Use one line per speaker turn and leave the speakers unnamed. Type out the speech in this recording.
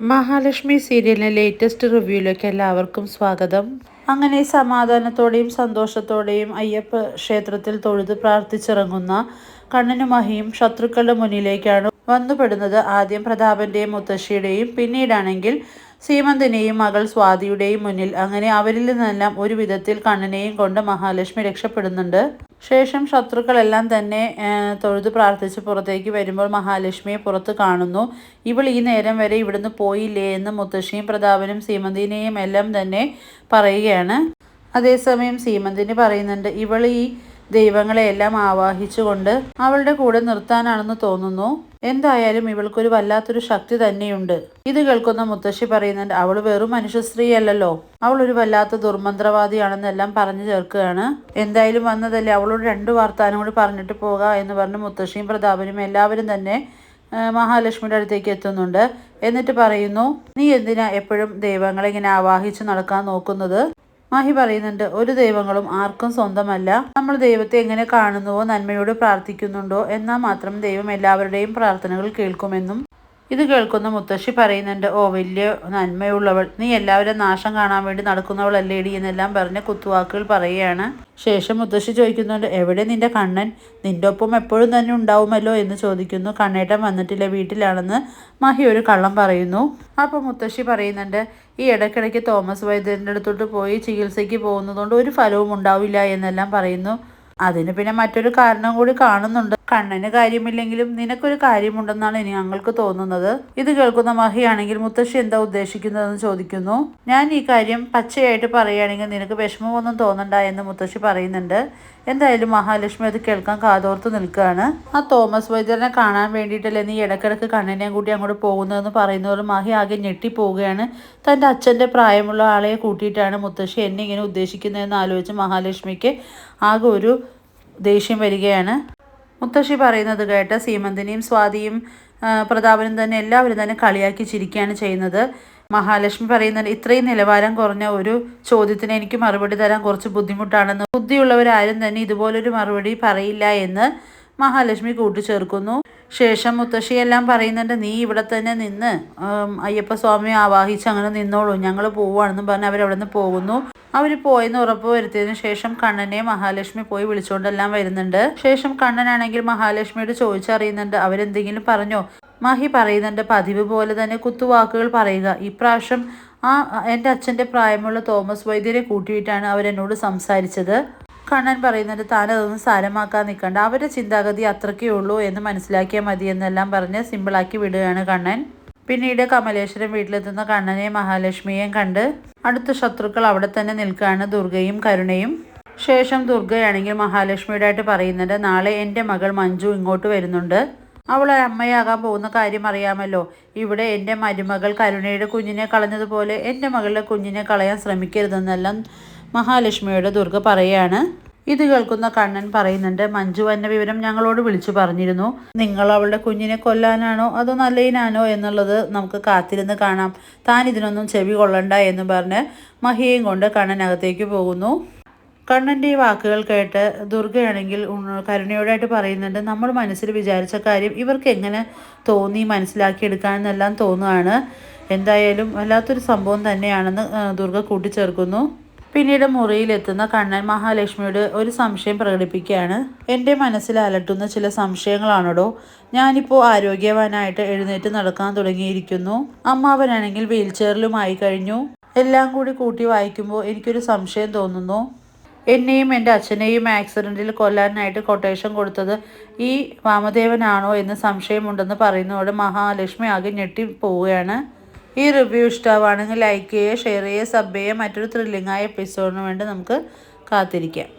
മഹാലക്ഷ്മി സീരിയലിലെ ലേറ്റസ്റ്റ് റിവ്യൂയിലേക്ക് എല്ലാവർക്കും സ്വാഗതം. അങ്ങനെ സമാധാനത്തോടെയും സന്തോഷത്തോടെയും അയ്യപ്പ ക്ഷേത്രത്തിൽ തൊഴുത് പ്രാർത്ഥിച്ചിറങ്ങുന്ന കണ്ണനു മഹിയും ശത്രുക്കളുടെ മുന്നിലേക്കാണ് വന്നുപെടുന്നത്. ആദ്യം പ്രതാപന്റെയും മുത്തശ്ശിയുടെയും പിന്നീടാണെങ്കിൽ സീമന്തിനെയും മകൾ സ്വാതിയുടെയും മുന്നിൽ. അങ്ങനെ അവരിൽ നിന്നെല്ലാം ഒരു വിധത്തിൽ കണ്ണനെയും കൊണ്ട് മഹാലക്ഷ്മി രക്ഷപ്പെടുന്നുണ്ട്. ശേഷം ശത്രുക്കളെല്ലാം തന്നെ തൊഴുതു പ്രാർത്ഥിച്ച് പുറത്തേക്ക് വരുമ്പോൾ മഹാലക്ഷ്മിയെ പുറത്ത് കാണുന്നു. ഇവൾ ഈ നേരം വരെ ഇവിടുന്ന് പോയില്ലേ? എന്ന് മുത്തശ്ശിയും പ്രതാപനും സീമന്തിനെയും എല്ലാം തന്നെ പറയുകയാണ്. അതേസമയം സീമന്തിന് പറയുന്നുണ്ട് ഇവൾ ഈ ദൈവങ്ങളെയെല്ലാം ആവാഹിച്ചുകൊണ്ട് അവളുടെ കൂടെ നിർത്താനാണെന്ന് തോന്നുന്നു. എന്തായാലും ഇവൾക്കൊരു വല്ലാത്തൊരു ശക്തി തന്നെയുണ്ട്. ഇത് കേൾക്കുന്ന മുത്തശ്ശി പറയുന്നുണ്ട് അവൾ വെറും മനുഷ്യ സ്ത്രീയല്ലല്ലോ അവൾ ഒരു വല്ലാത്ത ദുർമന്ത്രവാദിയാണെന്നെല്ലാം പറഞ്ഞു ചേർക്കുകയാണ്. എന്തായാലും വന്നതല്ലേ അവളോട് രണ്ടു വാർത്താനും കൂടി പറഞ്ഞിട്ട് പോകാം എന്ന് പറഞ്ഞ് മുത്തശ്ശിയും പ്രതാപനും എല്ലാവരും തന്നെ മഹാലക്ഷ്മിയുടെ അടുത്തേക്ക് എത്തുന്നുണ്ട്. എന്നിട്ട് പറയുന്നു നീ എന്തിനാ എപ്പോഴും ദൈവങ്ങളെ ഇങ്ങനെ ആവാഹിച്ച് നടക്കാൻ നോക്കുന്നത്? മാഹി പറയുന്നുണ്ട് ഒരു ദൈവങ്ങളും ആർക്കും സ്വന്തമല്ല. നമ്മൾ ദൈവത്തെ എങ്ങനെ കാണുന്നുവോ നന്മയോട് പ്രാർത്ഥിക്കുന്നുണ്ടോ എന്നാൽ മാത്രം ദൈവം എല്ലാവരുടെയും പ്രാർത്ഥനകൾ കേൾക്കുമെന്നും ഇത് കേൾക്കുന്ന മുത്തശ്ശി പറയുന്നുണ്ട് ഓ വലിയ നന്മയുള്ളവൾ. നീ എല്ലാവരും നാശം കാണാൻ വേണ്ടി നടക്കുന്നവളല്ലേടി എന്നെല്ലാം പറഞ്ഞ് കുത്തുവാക്കുകൾ പറയുകയാണ്. ശേഷം മുത്തശ്ശി ചോദിക്കുന്നുണ്ട് എവിടെ നിന്റെ കണ്ണൻ? നിന്റെ ഒപ്പം എപ്പോഴും തന്നെ ഉണ്ടാവുമല്ലോ? എന്ന് ചോദിക്കുന്നു. കണ്ണേട്ടൻ വന്നിട്ടില്ല വീട്ടിലാണെന്ന് മഹി ഒരു കള്ളം പറയുന്നു. അപ്പോൾ മുത്തശ്ശി പറയുന്നുണ്ട് ഈ ഇടയ്ക്കിടയ്ക്ക് തോമസ് വൈദ്യന്റെ അടുത്തോട്ട് പോയി ചികിത്സയ്ക്ക് പോകുന്നതുകൊണ്ട് ഒരു ഫലവും ഉണ്ടാവില്ല എന്നെല്ലാം പറയുന്നു. അതിന് പിന്നെ മറ്റൊരു കാരണം കൂടി കാണുന്നുണ്ട്. കണ്ണന് കാര്യമില്ലെങ്കിലും നിനക്കൊരു കാര്യമുണ്ടെന്നാണ് ഇനി ഞങ്ങൾക്ക് തോന്നുന്നത്. ഇത് കേൾക്കുന്ന മഹിയാണെങ്കിൽ മുത്തശ്ശി എന്താ ഉദ്ദേശിക്കുന്നതെന്ന് ചോദിക്കുന്നു. ഞാൻ ഈ കാര്യം പച്ചയായിട്ട് പറയുകയാണെങ്കിൽ നിനക്ക് വിഷമമൊന്നും തോന്നണ്ട എന്ന് മുത്തശ്ശി പറയുന്നുണ്ട്. എന്തായാലും മഹാലക്ഷ്മി അത് കേൾക്കാൻ കാതോർത്ത് നിൽക്കുകയാണ്. ആ തോമസ് വൈദ്യനെ കാണാൻ വേണ്ടിയിട്ടല്ലേ നീ ഇടക്കിടക്ക് കണ്ണനെയും കൂട്ടി അങ്ങോട്ട് പോകുന്നതെന്ന് പറയുന്നതോട് മഹി ആകെ ഞെട്ടിപ്പോവുകയാണ്. തന്റെ അച്ഛന്റെ പ്രായമുള്ള ആളെ കൂട്ടിയിട്ടാണ് മുത്തശ്ശി എന്നെ ഇങ്ങനെ ഉദ്ദേശിക്കുന്നതെന്ന് ആലോചിച്ച് മഹാലക്ഷ്മിക്ക് ആകെ ഒരു ദേഷ്യം വരികയാണ്. മുത്തശ്ശി പറയുന്നത് കേട്ട് സീമന്തിനെയും സ്വാതിയും പ്രതാപനും തന്നെ എല്ലാവരും തന്നെ കളിയാക്കി ചിരിക്കുകയാണ് ചെയ്യുന്നത്. മഹാലക്ഷ്മി പറയുന്നത് ഇത്രയും നിലവാരം കുറഞ്ഞ ഒരു ചോദ്യത്തിന് എനിക്ക് മറുപടി തരാൻ കുറച്ച് ബുദ്ധിമുട്ടാണെന്ന്. ബുദ്ധിയുള്ളവരാരും തന്നെ ഇതുപോലൊരു മറുപടി പറയില്ല എന്ന് മഹാലക്ഷ്മി കൂട്ടിച്ചേർക്കുന്നു. ശേഷം മുത്തശ്ശിയെല്ലാം പറയുന്നുണ്ട് നീ ഇവിടെ തന്നെ നിന്ന് അയ്യപ്പ അയ്യപ്പസ്വാമിയെ ആവാഹിച്ച് അങ്ങനെ നിന്നോളൂ. ഞങ്ങൾ പോവുകയാണെന്നും പറഞ്ഞ് അവരവിടെ നിന്ന് പോകുന്നു. അവർ പോയെന്ന് ഉറപ്പ് വരുത്തിയതിനു ശേഷം കണ്ണനെ മഹാലക്ഷ്മി പോയി വിളിച്ചുകൊണ്ടെല്ലാം വരുന്നുണ്ട്. ശേഷം കണ്ണനാണെങ്കിൽ മഹാലക്ഷ്മിയോട് ചോദിച്ചറിയുന്നുണ്ട് അവരെന്തെങ്കിലും പറഞ്ഞോ? മഹി പറയുന്നുണ്ട് പതിവ് പോലെ തന്നെ കുത്തുവാക്കുകൾ പറയുക. ഇപ്രാവശ്യം ആ എന്റെ അച്ഛന്റെ പ്രായമുള്ള തോമസ് വൈദ്യരെ കൂട്ടിയിട്ടാണ് അവരെന്നോട് സംസാരിച്ചത്. കണ്ണൻ പറയുന്നുണ്ട് താൻ അതൊന്നും സാരമാക്കാൻ നിൽക്കണ്ട. അവരുടെ ചിന്താഗതി അത്രയ്ക്കേ ഉള്ളൂ എന്ന് മനസ്സിലാക്കിയാൽ മതി എന്നെല്ലാം പറഞ്ഞ് സിമ്പിളാക്കി വിടുകയാണ് കണ്ണൻ. പിന്നീട് കമലേശ്വരം വീട്ടിലെത്തുന്ന കണ്ണനെയും മഹാലക്ഷ്മിയെയും കണ്ട് അടുത്ത ശത്രുക്കൾ അവിടെ തന്നെ നിൽക്കുകയാണ് ദുർഗയും കരുണയും. ശേഷം ദുർഗയാണെങ്കിൽ മഹാലക്ഷ്മിയുടെ ആയിട്ട് പറയുന്നുണ്ട് നാളെ എന്റെ മകൾ മഞ്ജു ഇങ്ങോട്ട് വരുന്നുണ്ട്. അവൾ അമ്മയാകാൻ പോകുന്ന കാര്യം അറിയാമല്ലോ. ഇവിടെ എന്റെ മരുമകൾ കരുണയുടെ കുഞ്ഞിനെ കളഞ്ഞതുപോലെ എന്റെ മകളുടെ കുഞ്ഞിനെ കളയാൻ ശ്രമിക്കരുതെന്നെല്ലാം മഹാലക്ഷ്മിയോട് ദുർഗ പറയാണ്. ഇത് കേൾക്കുന്ന കണ്ണൻ പറയുന്നുണ്ട് മഞ്ജു എന്ന വിവരം ഞങ്ങളോട് വിളിച്ചു പറഞ്ഞിരുന്നു. നിങ്ങൾ അവളുടെ കുഞ്ഞിനെ കൊല്ലാനാണോ അതോ നല്ലതിനാണോ എന്നുള്ളത് നമുക്ക് കാത്തിരുന്ന് കാണാം. താൻ ഇതിനൊന്നും ചെവി കൊള്ളണ്ട എന്ന് പറഞ്ഞ് മഹിയും കൊണ്ട് കണ്ണനകത്തേക്ക് പോകുന്നു. കണ്ണന്റെ ഈ വാക്കുകൾ കേട്ട് ദുർഗയാണെങ്കിൽ കരുണയോടായിട്ട് പറയുന്നുണ്ട് നമ്മൾ മനസ്സിൽ വിചാരിച്ച കാര്യം ഇവർക്ക് എങ്ങനെ തോന്നി മനസ്സിലാക്കിയെടുക്കാനെന്നെല്ലാം തോന്നുകയാണ്. എന്തായാലും വല്ലാത്തൊരു സംഭവം തന്നെയാണെന്ന് ദുർഗ കൂട്ടിച്ചേർക്കുന്നു. പിന്നീട് മുറിയിലെത്തുന്ന കണ്ണൻ മഹാലക്ഷ്മിയോട് ഒരു സംശയം പ്രകടിപ്പിക്കുകയാണ്. എന്റെ മനസ്സിൽ അലട്ടുന്ന ചില സംശയങ്ങളാണോടോ? ഞാനിപ്പോൾ ആരോഗ്യവാനായിട്ട് എഴുന്നേറ്റ് നടക്കാൻ തുടങ്ങിയിരിക്കുന്നു. അമ്മാവനാണെങ്കിൽ വീൽ ചെയറിലുമായി കഴിഞ്ഞു. എല്ലാം കൂടി കൂട്ടി വായിക്കുമ്പോൾ എനിക്കൊരു സംശയം തോന്നുന്നു. എന്നെയും എന്റെ അച്ഛനെയും ആക്സിഡന്റിൽ കൊല്ലാനായിട്ട് കൊട്ടേഷൻ കൊടുത്തത് ഈ വാമദേവനാണോ എന്ന് സംശയമുണ്ടെന്ന് പറയുന്നതോടെ മഹാലക്ഷ്മി ആകെ ഞെട്ടി പോവുകയാണ് ഈ റിവ്യൂ ഇഷ്ടമാണെങ്കിൽ ലൈക്ക് ചെയ്യുക ഷെയർ ചെയ്യുക സബ് ചെയ്യുക മറ്റൊരു ത്രില്ലിംഗായ എപ്പിസോഡിന് വേണ്ടി നമുക്ക് കാത്തിരിക്കാം.